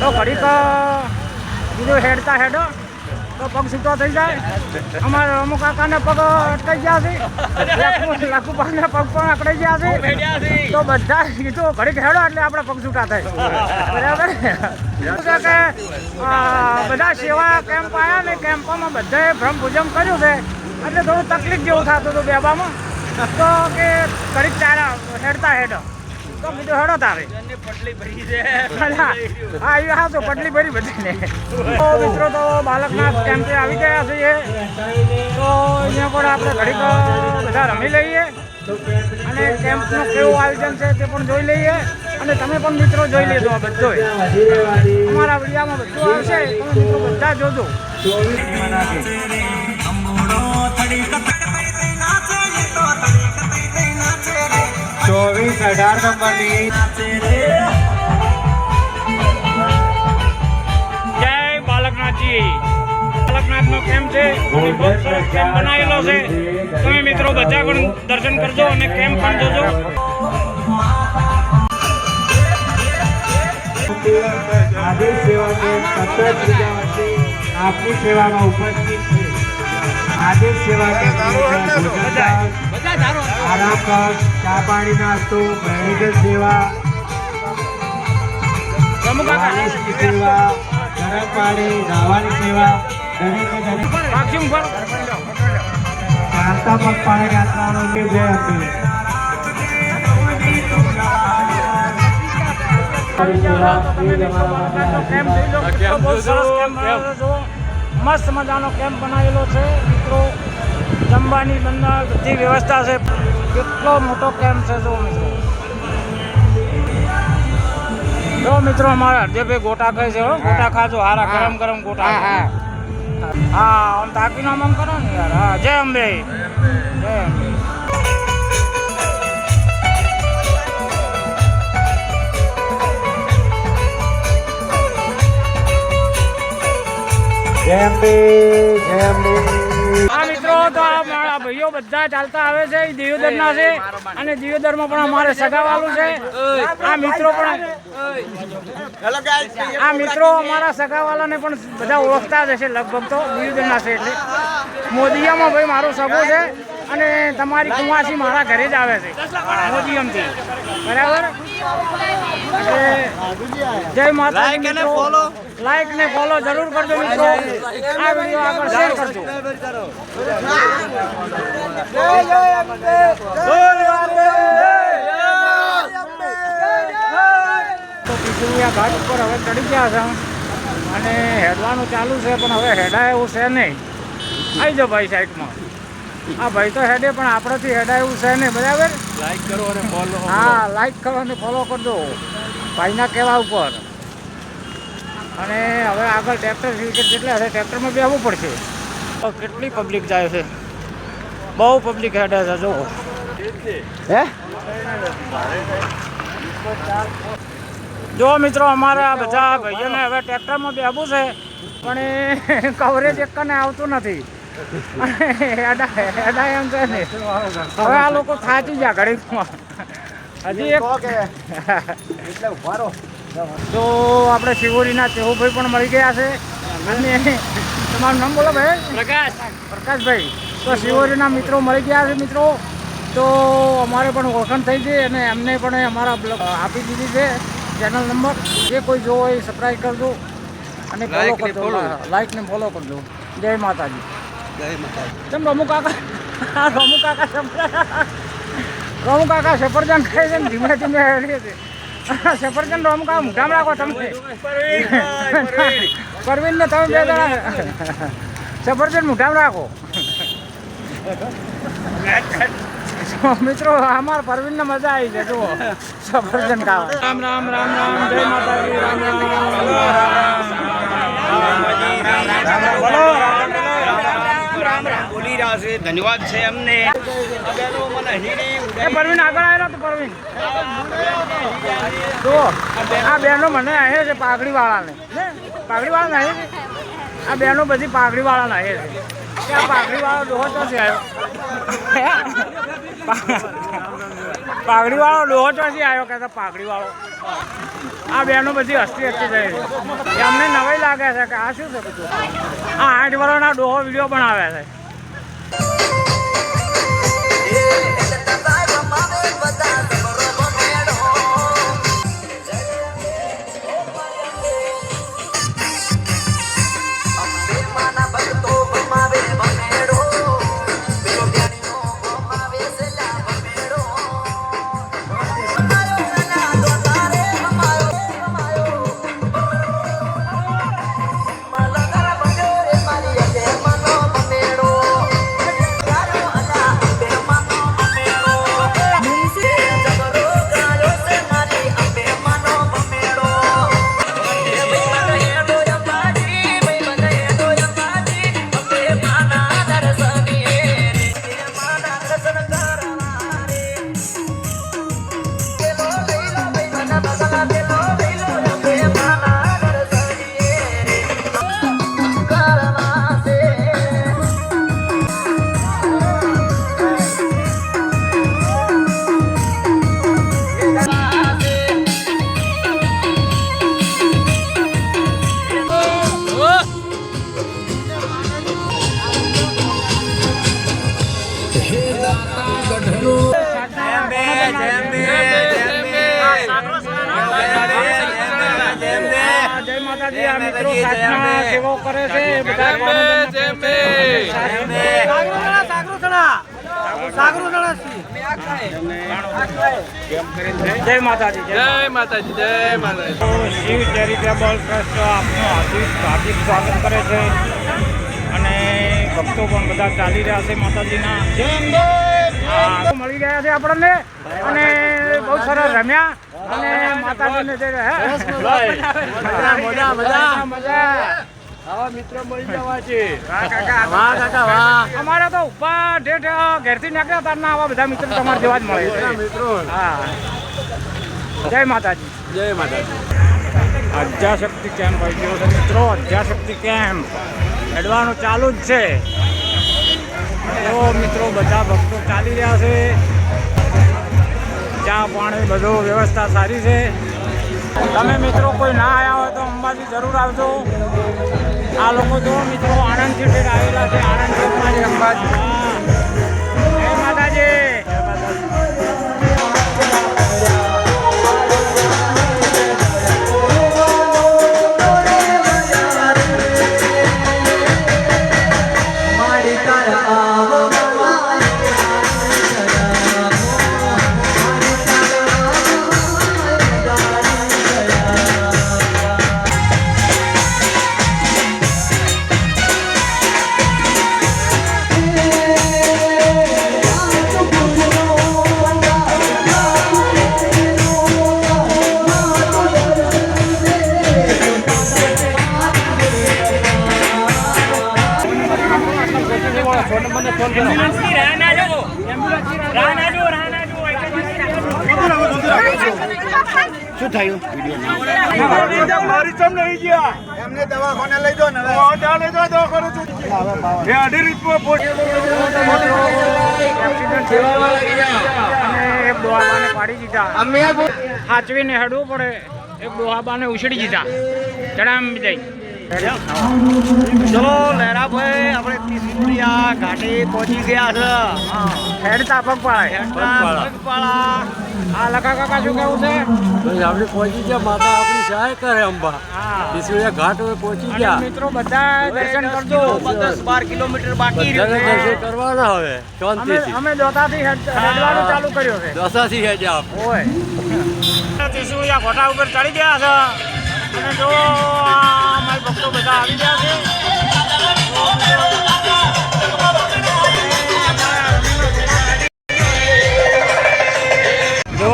તો ઘડીક બીજું હેડતા હેડો. પગ છૂટો થઈ જાય. અમારા અમુક કાકાના પગ અટકાઈ ગયા છે. લાખુભાઈને પગ પણ અકડાઈ ગયા છે. તો બધા કીધું ઘડીક હેડો એટલે આપણે પગ છૂટા થાય. બરાબર? કે બધા સેવા કેમ્પ આવ્યા ને કેમ્પોમાં બધાએ ભ્રમપૂજન કર્યું છે. એટલે થોડું તકલીફ જેવું થતું હતું બેબામાં. તો કે ઘડીક ચારા હેડતા હેડો. તો હેડો તારે. હા એ હા તો પટલી ભરી બધી તો મિત્રો તો બાલકનાથ કેમ્પે આવી ગયા છીએ. તો અહીંયા પણ આપણે ઘડીક બધા રમી લઈએ. અને કેમ્પનું કેવું આયોજન છે તે પણ જોઈ લઈએ. અને તમે પણ મિત્રો જોઈ લેજો આ બધો. અમારા વિડીયામાં બધું આવશે. તમે મિત્રો બધા જોજો. ચોવીસ અઢાર નંબરની. જય બાલકનાથજી. બાલકનાથનો કેમ્પ છે? કેમ્પ બનાવેલો તમે મિત્રો બધા પણ દર્શન કરજો અને કેમ્પ પણ જોજો. આદેશ સેવા સતત આપની સેવામાં ઉપસ્થિત છે. આદેશ સેવા કે ચા પાણી નાસ્તો મેડિકલ સેવા. સેવા ગરમ પાણી સેવા જય અંબે. છે? મસ્ત મજાનો કેમ્પ બનાવેલો છે. મિત્રો જમવાની બંને બધી વ્યવસ્થા છે. કેટલો મોટો કેમ્પ છે જો મિત્રો? જો મિત્રો અમારા હરદેભાઈ ગોટા કહે છે ગોટા ખાજો હારા ગરમ ગરમ ગોટા હા આમ તાકીનો આમ કરો ને યાર. હા જય અંબે. જય અંબે. જય અંબે જય અંબે. આ મિત્રો તો ભાઈઓ બધા ચાલતા આવે છે એ દિયોદરના છે અને દિયોદરમાં પણ અમારે સગાવાલું છે. આ મિત્રો પણ આ મિત્રો અમારા સગાવાલાને પણ બધા ઓળખતા જ હશે લગભગ તો દિયોદરના છે એટલે. મોદીયામાં ભાઈ મારો સગો છે અને તમારી કુમાસી મારા ઘરે જ આવે છે. મોદિયમથી. બરાબર? જય માતા લાઈક ને ફોલો જરૂર કરજો મિત્રો. આ વીડિયો આગળ શેર કરજો. તો પીછુયા ઘાટ ઉપર હવે ચડી ગયા છે. અને હેડવાનું ચાલુ છે પણ હવે હેડાય એવું છે નહીં. આવી જાઓ ભાઈ સાઈડમાં. હા ભાઈ તો હેડે પણ આપણાથી હેડાય એવું છે નહીં બરાબર? લાઈક કરો અને ફોલો હા લાઈક કરો અને ફોલો કરજો. ભાઈના કહેવા ઉપર. અને હવે આગળ ટ્રેક્ટર વિકેટ કેટલા હશે ટ્રેક્ટરમાં બેસવું પડશે. તો કેટલી પબ્લિક જાય છે? બહુ પબ્લિક હેડે છે જો હે? જો મિત્રો અમારા બધા ભાઈઓને હવે ટ્રેક્ટરમાં બેસવું છે પણ એ કવરેજ એકને આવતું નથી. હેડા હેડા એમ છે હવે આ લોકો થાચી ગયા ઘડીકમાં. હજી એક તો આપણે શિવોરીના ચેહુભાઈ પણ મળી ગયા છે. અને તમારું નામ બોલો ભાઈ. પ્રકાશ. પ્રકાશભાઈ. તો શિવોરીના મિત્રો મળી ગયા છે મિત્રો. તો અમારે પણ ઓળખાણ થઈ ગઈ અને એમને પણ અમારા બ્લોગ આપી દીધી છે. Channel number. જે કોઈ જોવો એ સબસ્ક્રાઈબ કરજો. અને ફોલો કરજો. લાઈક ને ફોલો કરજો. જય માતાજી. તેમ રમુ કાકા? રમુ કાકા રમુ કાકા સફરજન ખાઈ છે ધીમે ધીમે હેડીએ છે. સફરજન રોમ કાકા મોઢામાં રાખો તમે પરવીન ને તમે બે જણા સફરજન મુઠામ રાખો મિત્રો અમારા પરવીન ને મજા આવી છે જુઓ સફરજન ખાવા રામ રામ રામ રામ જય માતાજી રામ રામ રામ રામ રામ રામ રામ રામ રામ રામ રામ રામ છે એમને. આ બહેનો મને હીરી એ પરવીન આગળ આવેલો તો પરવીન. જો આ બહેનો મને આવે છે પાઘડી વાળાને પાઘડી વાળા નાહે છે? આ બહેનો બધી પાઘડી વાળા નાહે છે આ પાઘડી વાળો ડોહો ચોથી આવ્યો? પાઘડી વાળો આવ્યો? કે પાઘડી વાળો આ બહેનો બધી હસતી હસતી થઈ છે. એમને નવાઈ લાગે છે કે આ શું છે બધું આ આઠ વર્ષના ડોહો વીડિયો બનાવે છે. કરે છે? બધા જય માતાજી જય જય માતાજી જય માતાજી. શિવ ચેરિટેબલ ટ્રસ્ટ આપનું હાર્દિક હાર્દિક સ્વાગત કરે છે. અને ભક્તો પણ બધા ચાલી રહ્યા છે માતાજીના. મળી ગયા છે આપણને. અને બહુ સરસ રમ્યા. અને માતાજીને જે હે? મજા મજા મજા આવા મિત્રો મળી જવા છે. વાહ કાકા વાહ કાકા વાહ. અમારે તો ઉપર ઠેઠ ઘેરથી નીકળ્યા તારના આવા બધા મિત્રો તમારા જેવા જ મળે છે. મિત્રો. હા. જય માતાજી. જય માતાજી. અધ્યાશક્તિ કેમ્પ આવી ગયો છે મિત્રો? અધ્યાશક્તિ કેમ્પ હેડવાનું ચાલુ જ છે. તો મિત્રો બધા ભક્તો ચાલી રહ્યા છે. ચા પાણી બધું વ્યવસ્થા સારી છે. તમે મિત્રો કોઈ ના આવ્યા હોય તો અંબાજી જરૂર આવજો. આ લોકો જો મિત્રો આણંદથી ઠેર આવેલા છે આણંદ ચોકમાં અંબાજી. મારી ચમ નહીં ગયા. એમને દવાખાને લઈ દો ને લઈ દો દવાખાને અઢી રીતમાં પાડી દીધા. સાચવીને હેડવું પડે. એક ડોહાબાને ઉછળી દીધા. જણામ જઈ ચલો લહેરાભાઈ આપણે ત્રિશુલિયા ઘાટે પહોંચી ગયા છે. હેડતા પગપાળા પગપાળા. આ લખા કાકા શું કેવું છે? આપણે પહોંચી ગયા માતા આપણી સહાય કરે અંબા. હા. ઘાટ હવે પહોંચી ગયા. મિત્રો બધા દર્શન કરજો. દસ બાર કિલોમીટર બાકી રહ્યું. છે. દર્શન કરવાના હવે શાંતિથી. અમે દોતાથી થી હેડવાનું ચાલુ કર્યું છે. હેજે આપ ઓય. ત્રિશુળિયા ઘોટા ઉપર ચડી ગયા છે. અને જો અમારા ભક્તો બધા આવી ગયા છે.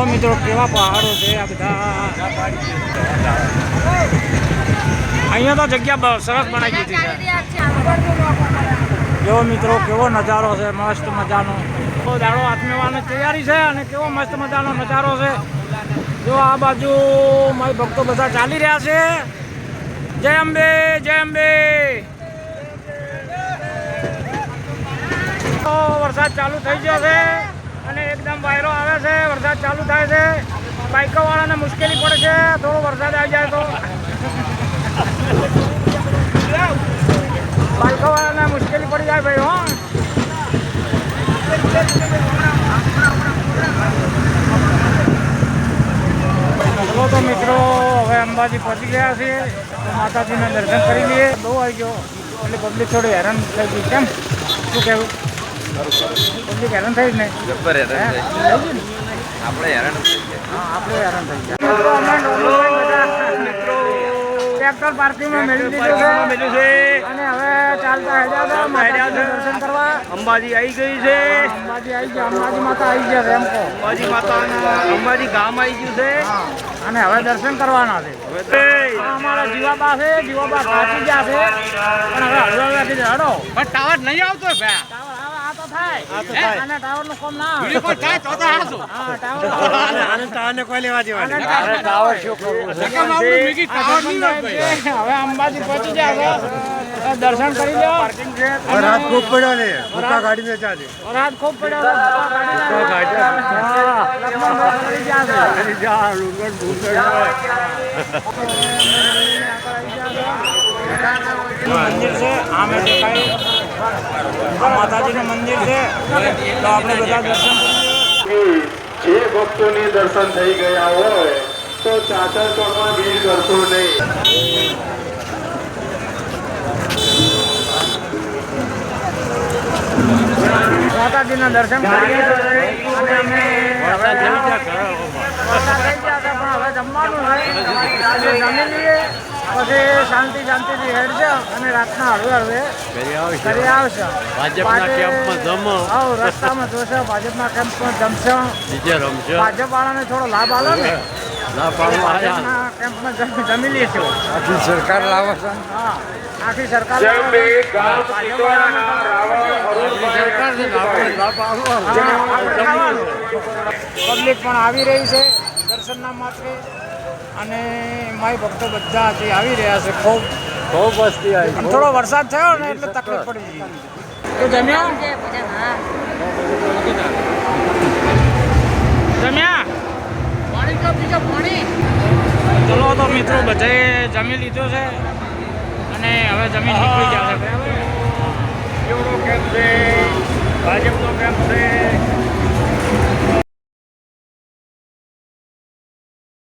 મિત્રો, કેવા પહાડો છે આ બધા. અહીંયા તો જગ્યા સરસ બનાવી દીધી છે. જો મિત્રો, કેવો નજારો છે, મસ્ત મજાનો. દાડો આત્મેવાની તૈયારી છે અને કેવો મસ્ત મજાનો નજારો છે. જો આ બાજુ મારી ભક્તો બધા ચાલી રહ્યા છે. જય અંબે જય અંબે. વરસાદ ચાલુ થઈ ગયો છે અને એકદમ વાયરો આવે છે. વરસાદ ચાલુ થાય છે. બાઇકો વાળાને મુશ્કેલી પડે છે. થોડો વરસાદ આવી જાય તો. બાઇકો વાળાને મુશ્કેલી પડી જાય ભાઈ, હો. ચલો તો મિત્રો હવે અંબાજી પહોંચી ગયા છીએ. માતાજીના દર્શન કરી લઈએ. બહુ આવી ગયો. એટલે પબ્લિક થોડી હેરાન થઈ ગઈ કેમ શું કહેવું? પબ્લિક હેરાન થઈ જ ને જબ્બર હેરાન થઈ? આપણે હેરાન થઈ ગયા. હા આપણે હેરાન થઈ ગયા મિત્રો અમે ડોલુભાઈ બધા મિત્રો ટ્રેક્ટર પાર્કિંગમાં મેળવી દીધું છે. અને હવે ચાલતા હેડ્યા દર્શન કરવા. અંબાજી આવી ગઈ છે. અંબાજી આવી ગયા. અંબાજી માતા આવી ગયા છે એમ કહો અંબાજી માતા અંબાજી ગામ આવી ગયું છે. અને હવે દર્શન કરવાના છે. અમારા જીવાબા છે. જીવાબા પાછી ગયા છે. પણ હવે હળવા દે હડો. પણ ટાવર નહીં આવતો ભા દર્શન કરી લો રાત ખૂબ પડ્યો ને. મોટા ગાડી ને ચાલે રાત ખૂબ પડ્યો છે. હા, લગ્નમાં કરી ગયા છે. મંદિર છે આમે દેખાય આ માતાજીનું મંદિર છે. તો આપણે બધા દર્શન કરીએ. જે ભક્તોની દર્શન થઈ ગયા હોય તો ચાચર ચોકમાં ભીડ કરશો નહીં. માતાજીના દર્શન કરીએ. અને અમે હવે વરસાદ થઈ ગયા છે પણ હવે જમવાનું છે એટલે જમી લઈએ. પછી શાંતિ શાંતિથી હેડશે અને રાતના હળવે હળવે કરી આવશે. ભાજપના કેમ્પમાં જમો. હા રસ્તામાં જોશે ભાજપના કેમ્પમાં જમશે. નીચે રમશે. ભાજપ વાળાને થોડો લાભ આલો ને. પાડવા ભાજપના કેમ્પમાં જમી લઈશું. આખી સરકાર લાવો છે. હા આખી સરકાર પબ્લિક પણ આવી રહી છે દર્શનના માટે અને મારી ભક્તો બધા જે આવી રહ્યા છે. ખૂબ ખૂબ વસ્તી આવી થોડો વરસાદ થયો ને એટલે તકલીફ પડી ગઈ. તો જમ્યા? જમ્યા? ચલો તો મિત્રો બધાએ જમી લીધો છે અને હવે જમીન નીકળી જશે ભાજપનો કેમ્પ છે?